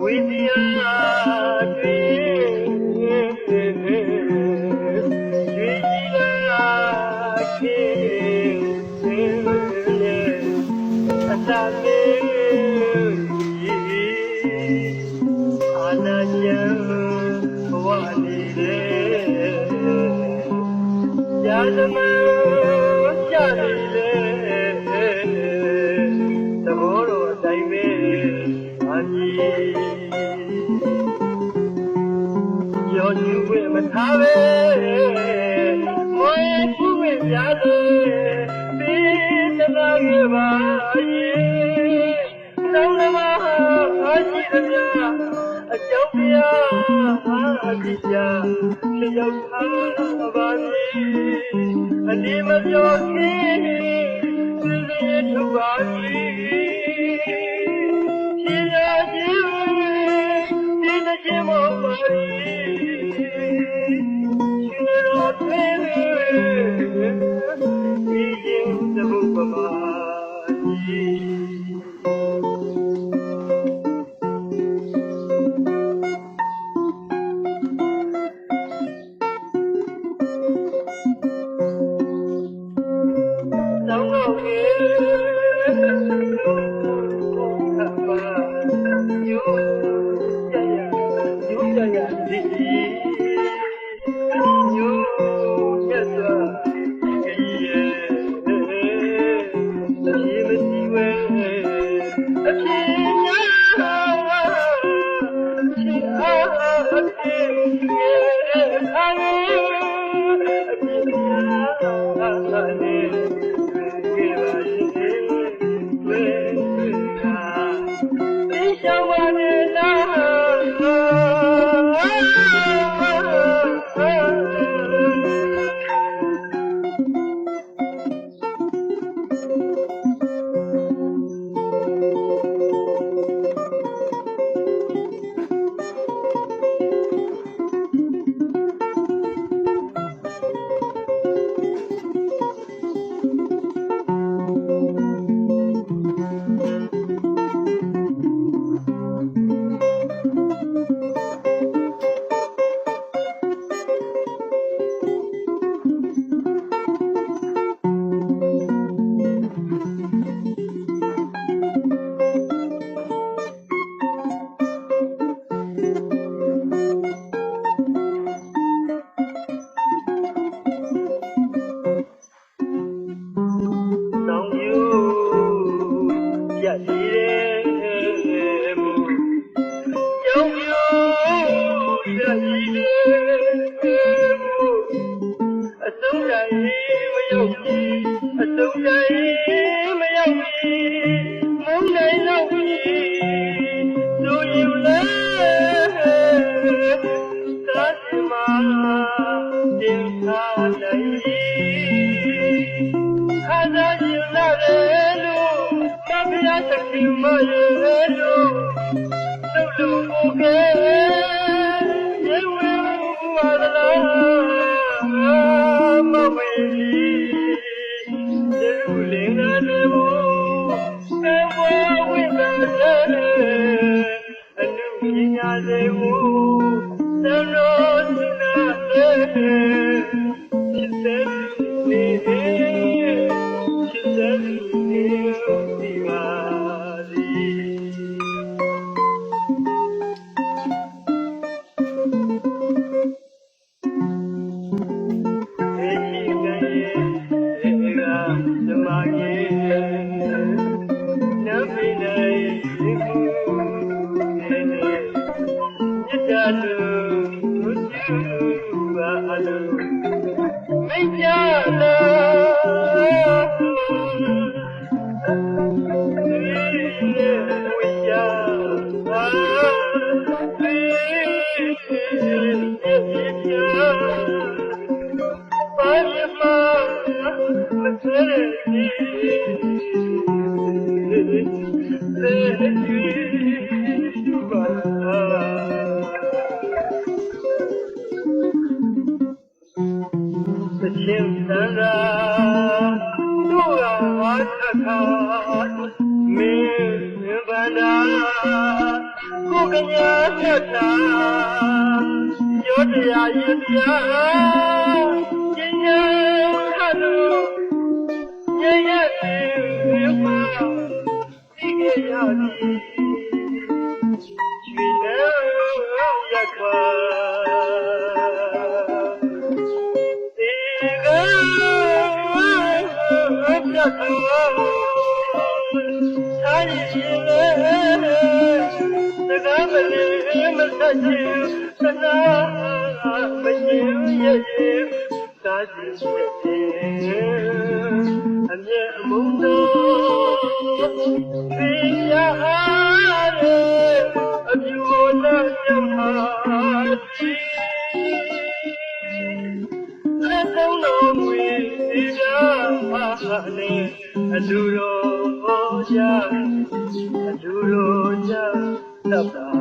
ဝိသယာတွေရွေကြီးလာခင်စင်လေအသာမေအာနာယံဘဝနေလေယာသမ ရောကျူဝဲမထားပဲမွေးခုဝဲပြားတယ်ပေးတနာခဲ့ပါရဲ့နောင်နမအာရှိသမျှအကြောင်းတရားအတိအကျလျောက်ထားပါမည်အနေမပြောခင်သိစေထုတ်ပါ ယိုရရဒီယို ရစီရဲမူကြောင်ယူရစီရဲမူအစုံတိုင်းမရောက်ဘူးအစုံတိုင်း သခင်မရဲ့လို့သူ့လူကိုကဲရေဝဲဝါဒလာမမေးဒီလူလင်းရတယ်ဘုအဲဘဝဝိသတယ်အနုပညာစေဘုသနောစိနာစေဖြစ် ကိုကညာထတာရောတရားရင်တရားကျင်ညာခါလို့ညရဲ့သေမှာဒီကရသည်ချွေနဲ့ရက်ခါဒီကပြတ်သွားဆိုင်ရင်လေတကား မလေးမဆက်ချင်သနာမရင်ရဲ့သာစီရဲ့အမြဲအမုန်းတော်ပြရအပြူနာညမှာချီလက်ဆုံးတော်မူဒီကားနဲ့အလူတော်ကြအလူတော်ကြ သတ်တာ